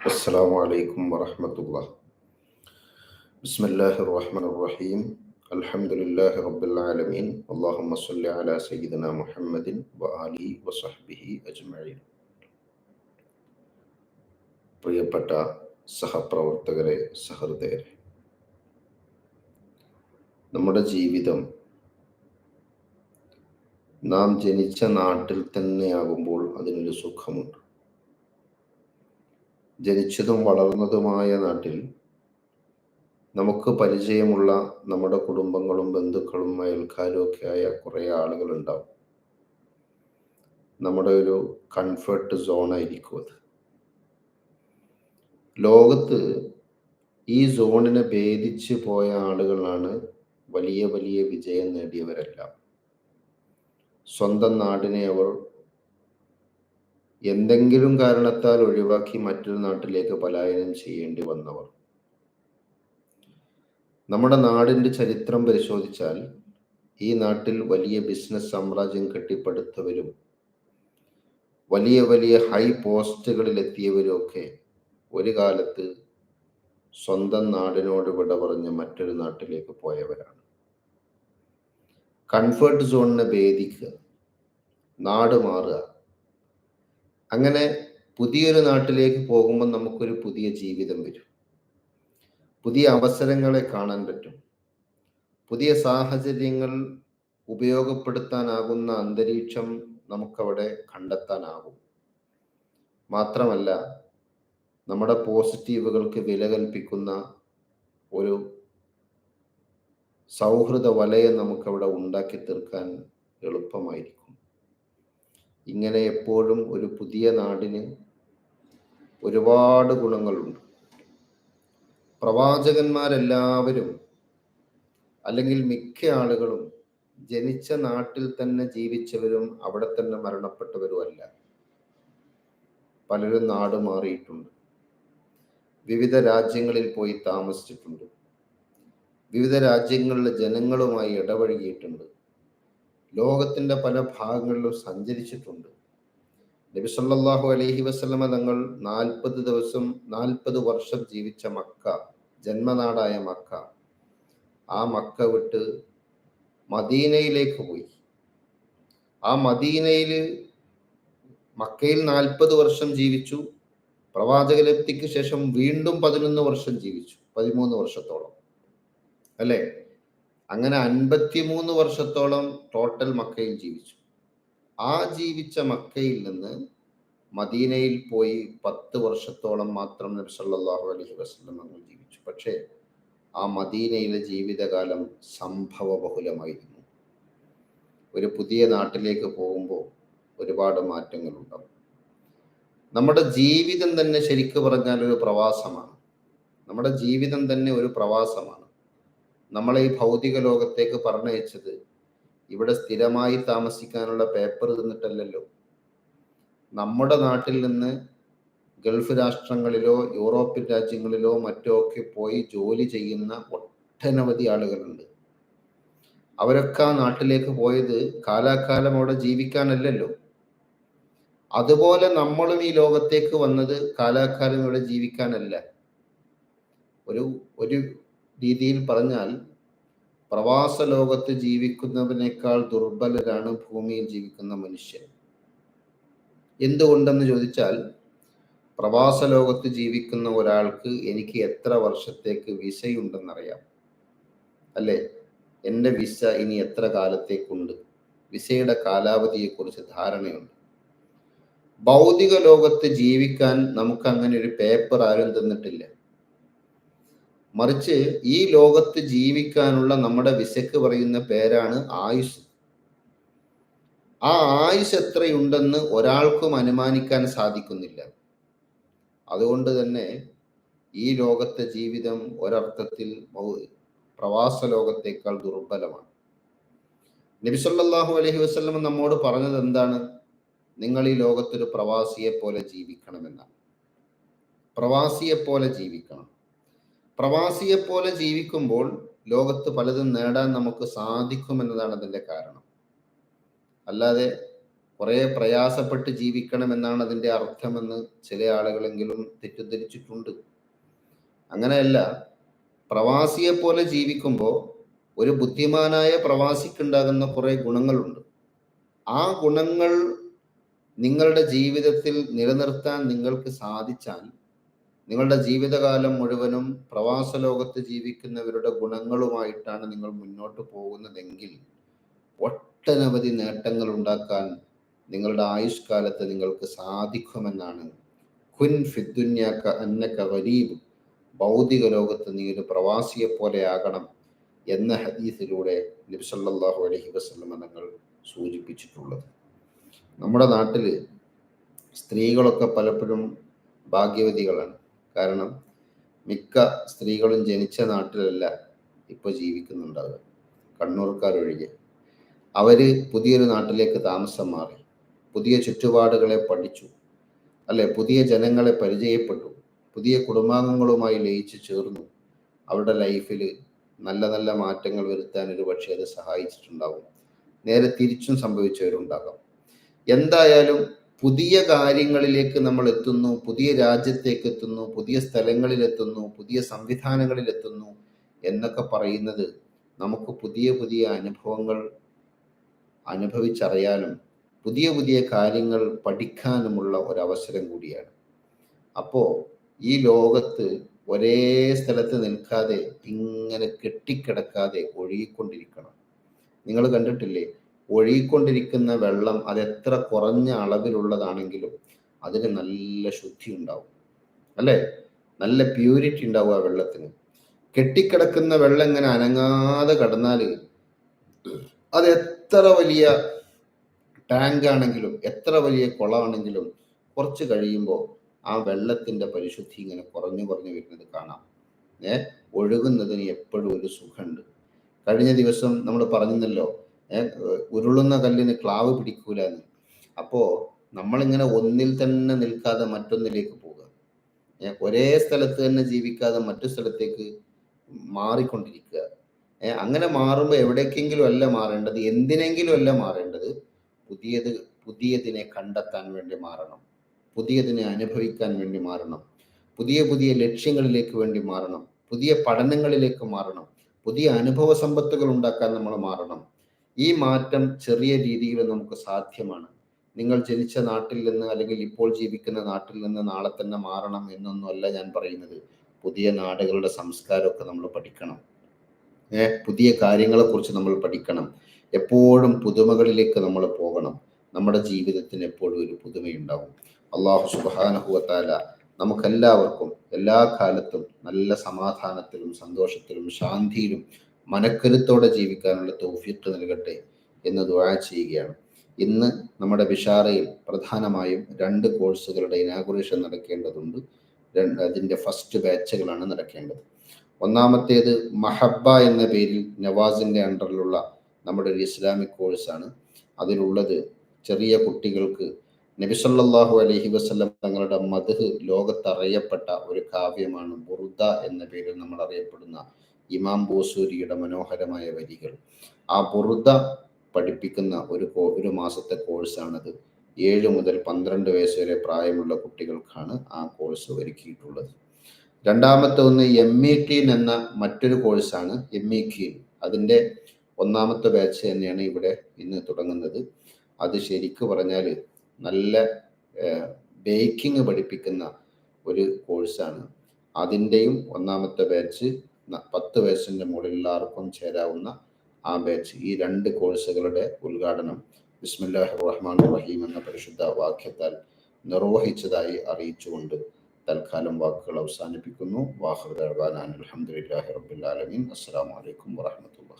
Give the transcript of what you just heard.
السلام عليكم ورحمة الله بسم الله الرحمن الرحيم الحمد لله رب العالمين اللهم صل على سيدنا محمد وآله وصحبه أجمعين പ്രിയപ്പെട്ട സഹപ്രവർത്തകരെ സഹൃദയരെ നമ്മുടെ ജീവിതം നാം ജനിച്ച നാട്ടിൽ തന്നെയാകുമ്പോൾ അതിനൊരു സുഖമുണ്ട്. ജനിച്ചതും വളർന്നതുമായ നാട്ടിൽ നമുക്ക് പരിചയമുള്ള നമ്മുടെ കുടുംബങ്ങളും ബന്ധുക്കളും അയൽക്കാരും ഒക്കെ ആയ കുറേ ആളുകൾ ഉണ്ടാവും നമ്മുടെ ഒരു കംഫർട്ട് സോൺ ആയിരിക്കും അത്. ലോകത്ത് ഈ സോണിനെ ഭേദിച്ച് പോയ ആളുകളാണ് വലിയ വലിയ വിജയം നേടിയവരെല്ലാം. സ്വന്തം നാടിനെ അവർ എന്തെങ്കിലും കാരണത്താൽ ഒഴിവാക്കി മറ്റൊരു നാട്ടിലേക്ക് പലായനം ചെയ്യേണ്ടി വന്നവർ. നമ്മുടെ നാടിന്റെ ചരിത്രം പരിശോധിച്ചാൽ ഈ നാട്ടിൽ വലിയ ബിസിനസ് സാമ്രാജ്യം കെട്ടിപ്പടുത്തവരും വലിയ വലിയ ഹൈ പോസ്റ്റുകളിൽ എത്തിയവരും ഒക്കെ ഒരു കാലത്ത് സ്വന്തം നാടിനോട് വിട പറഞ്ഞ് മറ്റൊരു നാട്ടിലേക്ക് പോയവരാണ്. കംഫർട്ട് സോണിനെ ഭേദിക്കുക നാട് മാറുക. അങ്ങനെ പുതിയൊരു നാട്ടിലേക്ക് പോകുമ്പോൾ നമുക്കൊരു പുതിയ ജീവിതം വരും. പുതിയ അവസരങ്ങളെ കാണാൻ പറ്റും. പുതിയ സാഹചര്യങ്ങൾ ഉപയോഗപ്പെടുത്താനാകുന്ന അന്തരീക്ഷം നമുക്കവിടെ കണ്ടെത്താനാകും. മാത്രമല്ല നമ്മുടെ പോസിറ്റീവുകൾക്ക് വില കൽപ്പിക്കുന്ന ഒരു സൗഹൃദ വലയം നമുക്കവിടെ ഉണ്ടാക്കി തീർക്കാൻ എളുപ്പമായിരിക്കും. ഇങ്ങനെ എപ്പോഴും ഒരു പുതിയ നാടിന് ഒരുപാട് ഗുണങ്ങളുണ്ട്. പ്രവാചകന്മാരെല്ലാവരും അല്ലെങ്കിൽ മിക്ക ആളുകളും ജനിച്ച നാട്ടിൽ തന്നെ ജീവിച്ചവരും അവിടെ തന്നെ മരണപ്പെട്ടവരും അല്ല. പലരും നാട് മാറിയിട്ടുണ്ട്. വിവിധ രാജ്യങ്ങളിൽ പോയി താമസിച്ചിട്ടുണ്ട്. വിവിധ രാജ്യങ്ങളിലെ ജനങ്ങളുമായി ഇടപഴകിയിട്ടുണ്ട്. ലോകത്തിന്റെ പല ഭാഗങ്ങളിലും സഞ്ചരിച്ചിട്ടുണ്ട്. നബി സല്ലല്ലാഹു അലൈഹി വസല്ലമ തങ്ങൾ നാൽപ്പത് ദിവസം നാൽപ്പത് വർഷം ജീവിച്ച മക്ക ജന്മനാടായ മക്ക. ആ മക്ക വിട്ട് മദീനയിലേക്ക് പോയി. ആ മദീനയിൽ മക്കയിൽ നാൽപ്പത് വർഷം ജീവിച്ചു. പ്രവാചകലബ്ധിക്ക് ശേഷം വീണ്ടും പതിനൊന്ന് വർഷം ജീവിച്ചു. പതിമൂന്ന് വർഷത്തോളം. അല്ലേ? അങ്ങനെ അൻപത്തിമൂന്ന് വർഷത്തോളം ടോട്ടൽ മക്കയിൽ ജീവിച്ചു. ആ ജീവിച്ച മക്കയിൽ നിന്ന് മദീനയിൽ പോയി പത്ത് വർഷത്തോളം മാത്രം നബി സല്ലല്ലാഹു അലൈഹി വസല്ലം തങ്ങൾ ജീവിച്ചു. പക്ഷേ ആ മദീനയിലെ ജീവിതകാലം സംഭവ ബഹുലമായിരുന്നു ഒരു പുതിയ നാട്ടിലേക്ക് പോകുമ്പോൾ ഒരുപാട് മാറ്റങ്ങൾ ഉണ്ടാവും നമ്മുടെ ജീവിതം തന്നെ ശരിക്കു പറഞ്ഞാൽ ഒരു പ്രവാസമാണ്. നമ്മുടെ ജീവിതം തന്നെ ഒരു പ്രവാസമാണ്. നമ്മളെ ഈ ഭൗതിക ലോകത്തേക്ക് പറഞ്ഞയച്ചത് ഇവിടെ സ്ഥിരമായി താമസിക്കാനുള്ള പേപ്പർ തന്നിട്ടല്ലല്ലോ. നമ്മുടെ നാട്ടിൽ നിന്ന് ഗൾഫ് രാഷ്ട്രങ്ങളിലോ യൂറോപ്യൻ രാജ്യങ്ങളിലോ മറ്റോ ഒക്കെ പോയി ജോലി ചെയ്യുന്ന ഒട്ടനവധി ആളുകളുണ്ട്. അവരൊക്കെ ആ നാട്ടിലേക്ക് പോയത് കാലാകാലം അവിടെ ജീവിക്കാനല്ലല്ലോ. അതുപോലെ നമ്മളും ഈ ലോകത്തേക്ക് വന്നത് കാലാകാലം ഇവിടെ ജീവിക്കാനല്ല. ഒരു ഒരു രീതിയിൽ പറഞ്ഞാൽ പ്രവാസ ലോകത്ത് ജീവിക്കുന്നവനേക്കാൾ ദുർബലരാണ് ഭൂമിയിൽ ജീവിക്കുന്ന മനുഷ്യൻ. എന്തുകൊണ്ടെന്ന് ചോദിച്ചാൽ പ്രവാസ ലോകത്ത് ജീവിക്കുന്ന ഒരാൾക്ക് എനിക്ക് എത്ര വർഷത്തേക്ക് വിസയുണ്ടെന്നറിയാം. അല്ലേ? എന്റെ വിസ ഇനി എത്ര കാലത്തേക്കുണ്ട്? വിസയുടെ കാലാവധിയെക്കുറിച്ച് ധാരണയുണ്ട്. ഭൗതിക ലോകത്ത് ജീവിക്കാൻ നമുക്ക് അങ്ങനെ ഒരു പേപ്പർ ആരും തന്നിട്ടില്ല. മറിച്ച് ഈ ലോകത്ത് ജീവിക്കാനുള്ള നമ്മുടെ വിശക്ക് പറയുന്ന പേരാണ് ആയുസ്. ആ ആയുസ് എത്രയുണ്ടെന്ന് ഒരാൾക്കും അനുമാനിക്കാൻ സാധിക്കുന്നില്ല. അതുകൊണ്ട് തന്നെ ഈ ലോകത്തെ ജീവിതം ഒരർത്ഥത്തിൽ പ്രവാസ ലോകത്തേക്കാൾ ദുർബലമാണ്. നബിസല്ലാഹു അലഹി വസ്ലം നമ്മോട് പറഞ്ഞത് എന്താണ്? നിങ്ങൾ ഈ ലോകത്തൊരു പ്രവാസിയെ പോലെ ജീവിക്കണമെന്നാണ്. പ്രവാസിയെ പോലെ ജീവിക്കണം. പ്രവാസിയെ പോലെ ജീവിക്കുമ്പോൾ ലോകത്ത് പലതും നേടാൻ നമുക്ക് സാധിക്കുമെന്നതാണ് അതിന്റെ കാരണം. അല്ലാതെ കുറെ പ്രയാസപ്പെട്ട് ജീവിക്കണം എന്നാണ് അതിന്റെ അർത്ഥമെന്ന് ചില ആളുകളെങ്കിലും തെറ്റിദ്ധരിച്ചിട്ടുണ്ട്. അങ്ങനെയല്ല പ്രവാസിയെ പോലെ ജീവിക്കുമ്പോൾ ഒരു ബുദ്ധിമാനായ പ്രവാസിക്കുണ്ടാകുന്ന കുറെ ഗുണങ്ങളുണ്ട്. ആ ഗുണങ്ങൾ നിങ്ങളുടെ ജീവിതത്തിൽ നിലനിർത്താൻ നിങ്ങൾക്ക് സാധിച്ചാൽ നിങ്ങളുടെ ജീവിതകാലം മുഴുവനും പ്രവാസ ലോകത്ത് ജീവിക്കുന്നവരുടെ ഗുണങ്ങളുമായിട്ടാണ് നിങ്ങൾ മുന്നോട്ട് പോകുന്നതെങ്കിൽ ഒട്ടനവധി നേട്ടങ്ങൾ ഉണ്ടാക്കാൻ നിങ്ങളുടെ ആയുഷ്കാലത്ത് നിങ്ങൾക്ക് സാധിക്കുമെന്നാണ്. കുൻ ഫിദ്ദുന്യാക്ക അന്നക്ക ഗരീബ്. ഭൗതിക ലോകത്ത് നീ ഒരു പ്രവാസിയെ ആകണം എന്ന ഹദീസിലൂടെ നബിസല്ലാഹു അലഹി വസ്ലമ തങ്ങൾ സൂചിപ്പിച്ചിട്ടുള്ളത്. നമ്മുടെ നാട്ടിൽ സ്ത്രീകളൊക്കെ പലപ്പോഴും ഭാഗ്യവതികളാണ്. കാരണം മിക്ക സ്ത്രീകളും ജനിച്ച നാട്ടിലല്ല ഇപ്പോൾ ജീവിക്കുന്നുണ്ടാവുക. കണ്ണൂർക്കാരൊഴികെ. അവർ പുതിയൊരു നാട്ടിലേക്ക് താമസം മാറി. പുതിയ ചുറ്റുപാടുകളെ പഠിച്ചു. അല്ലെ പുതിയ ജനങ്ങളെ പരിചയപ്പെട്ടു. പുതിയ കുടുംബാംഗങ്ങളുമായി ലയിച്ചു ചേർന്നു. അവരുടെ ലൈഫിൽ നല്ല നല്ല മാറ്റങ്ങൾ വരുത്താൻ ഒരു പക്ഷേ അത് സഹായിച്ചിട്ടുണ്ടാവും. നേരെ തിരിച്ചും സംഭവിച്ചവരുണ്ടാകാം. എന്തായാലും പുതിയ കാര്യങ്ങളിലേക്ക് നമ്മൾ എത്തുന്നു പുതിയ രാജ്യത്തേക്ക് എത്തുന്നു പുതിയ സ്ഥലങ്ങളിലെത്തുന്നു പുതിയ സംവിധാനങ്ങളിലെത്തുന്നു എന്നൊക്കെ പറയുന്നത് നമുക്ക് പുതിയ പുതിയ അനുഭവങ്ങൾ അനുഭവിച്ചറിയാനും പുതിയ പുതിയ കാര്യങ്ങൾ പഠിക്കാനുമുള്ള ഒരവസരം കൂടിയാണ്. അപ്പോൾ ഈ ലോകത്ത് ഒരേ സ്ഥലത്ത് നിൽക്കാതെ ഇങ്ങനെ കെട്ടിക്കിടക്കാതെ ഒഴുകിക്കൊണ്ടിരിക്കണം. നിങ്ങൾ കണ്ടിട്ടില്ലേ? ഒഴുകിക്കൊണ്ടിരിക്കുന്ന വെള്ളം അതെത്ര കുറഞ്ഞ അളവിലുള്ളതാണെങ്കിലും അതിന് നല്ല ശുദ്ധി ഉണ്ടാവും അല്ലേ? നല്ല പ്യൂരിറ്റി ഉണ്ടാവും ആ വെള്ളത്തിന്. കെട്ടിക്കിടക്കുന്ന വെള്ളം ഇങ്ങനെ അനങ്ങാതെ കടന്നാൽ അത് എത്ര വലിയ ടാങ്ക് ആണെങ്കിലും എത്ര വലിയ കുളമാണെങ്കിലും കുറച്ച് കഴിയുമ്പോൾ ആ വെള്ളത്തിന്റെ പരിശുദ്ധി ഇങ്ങനെ കുറഞ്ഞു കുറഞ്ഞു വരുന്നത് കാണാം. ഏ? ഒഴുകുന്നതിന് എപ്പോഴും ഒരു സുഖമുണ്ട്. കഴിഞ്ഞ ദിവസം നമ്മൾ പറഞ്ഞല്ലോ ഉരുളുന്ന കല്ലിന് ക്ലാവ് പിടിക്കൂല എന്ന്. അപ്പോ നമ്മളിങ്ങനെ ഒന്നിൽ തന്നെ നിൽക്കാതെ മറ്റൊന്നിലേക്ക് പോവുക. ഒരേ സ്ഥലത്ത് തന്നെ ജീവിക്കാതെ മറ്റു സ്ഥലത്തേക്ക് മാറിക്കൊണ്ടിരിക്കുക. അങ്ങനെ മാറുമ്പോൾ എവിടേക്കെങ്കിലും അല്ല മാറേണ്ടത് എന്തിനെങ്കിലും അല്ല മാറേണ്ടത്. പുതിയത് പുതിയതിനെ കണ്ടെത്താൻ വേണ്ടി മാറണം. പുതിയതിനെ അനുഭവിക്കാൻ വേണ്ടി മാറണം. പുതിയ പുതിയ ലക്ഷ്യങ്ങളിലേക്ക് വേണ്ടി മാറണം. പുതിയ പഠനങ്ങളിലേക്ക് മാറണം. പുതിയ അനുഭവ സമ്പത്തുകൾ ഉണ്ടാക്കാൻ നമ്മൾ മാറണം. ഈ മാറ്റം ചെറിയ രീതിയിൽ നമുക്ക് സാധ്യമാണ്. നിങ്ങൾ ജനിച്ച നാട്ടിൽ നിന്ന് അല്ലെങ്കിൽ ഇപ്പോൾ ജീവിക്കുന്ന നാട്ടിൽ നിന്ന് നാളെ തന്നെ മാറണം എന്നൊന്നുമല്ല ഞാൻ പറയുന്നത്. പുതിയ നാടുകളുടെ സംസ്കാരമൊക്കെ നമ്മൾ പഠിക്കണം. ഏഹ് പുതിയ കാര്യങ്ങളെക്കുറിച്ച് നമ്മൾ പഠിക്കണം. എപ്പോഴും പുതുമകളിലേക്ക് നമ്മൾ പോകണം. നമ്മുടെ ജീവിതത്തിന് എപ്പോഴും ഒരു പുതുമയുണ്ടാവും. അള്ളാഹു സുബാനഹുവത്താല നമുക്കെല്ലാവർക്കും എല്ലാ കാലത്തും നല്ല സമാധാനത്തിലും സന്തോഷത്തിലും ശാന്തിയിലും മനക്കരുത്തോടെ ജീവിക്കാനുള്ള തൗഫീഖ് നൽകട്ടെ എന്ന് ദുആ ചെയ്യുകയാണ്. ഇന്ന് നമ്മുടെ വിഷാറയിൽ പ്രധാനമായും രണ്ട് കോഴ്സുകളുടെ ഇനാഗുറേഷൻ നടക്കേണ്ടതുണ്ട്. രണ്ട് അതിന്റെ ഫസ്റ്റ് ബാച്ചുകളാണ് നടക്കേണ്ടത്. ഒന്നാമത്തേത് മഹബ എന്ന പേരിൽ നവാസിന്റെ അണ്ടറിലുള്ള നമ്മുടെ ഒരു ഇസ്ലാമിക് കോഴ്സാണ്. അതിലുള്ളത് ചെറിയ കുട്ടികൾക്ക് നബിസല്ലാഹു അലഹി വസ്ലം തങ്ങളുടെ മധു ലോകത്തറിയപ്പെട്ട ഒരു കാവ്യമാണ് ബുറുദ എന്ന പേരിൽ നമ്മൾ അറിയപ്പെടുന്ന ഇമാം ബോസൂരിയുടെ മനോഹരമായ വരികൾ. ആ ബുറുദ പഠിപ്പിക്കുന്ന ഒരു ഒരു മാസത്തെ കോഴ്സാണത്. ഏഴ് മുതൽ പന്ത്രണ്ട് വയസ്സ് വരെ പ്രായമുള്ള കുട്ടികൾക്കാണ് ആ കോഴ്സ് ഒരുക്കിയിട്ടുള്ളത്. രണ്ടാമത്തെ ഒന്ന് എം ഇ ടീൻ എന്ന മറ്റൊരു കോഴ്സാണ് എം ഇ കീൻ അതിന്റെ ഒന്നാമത്തെ ബാച്ച് തന്നെയാണ് ഇവിടെ ഇന്ന് തുടങ്ങുന്നത്. അത് ശരിക്കു പറഞ്ഞാൽ നല്ല ബേക്കിംഗ് പഠിപ്പിക്കുന്ന ഒരു കോഴ്സാണ്. അതിന്റെയും ഒന്നാമത്തെ ബാച്ച് പത്ത് വയസ്സിന്റെ മുകളിൽ ആർക്കും ചേരാവുന്ന ആ ബാച്ച് ഈ രണ്ട് കോഴ്സുകളുടെ ഉദ്ഘാടനം ബിസ്മില്ലാഹി റഹ്മാൻ റഹീം എന്ന പരിശുദ്ധ വാക്യത്താൽ നിർവഹിച്ചതായി അറിയിച്ചുകൊണ്ട് തൽക്കാലം വാക്കുകൾ അവസാനിപ്പിക്കുന്നു. വാഹുദാൻ അലഹമുല്ലാഹി റബുല്ലാലമീൻ അസ്സാം വലൈക്കും വാഹമത്തുള്ള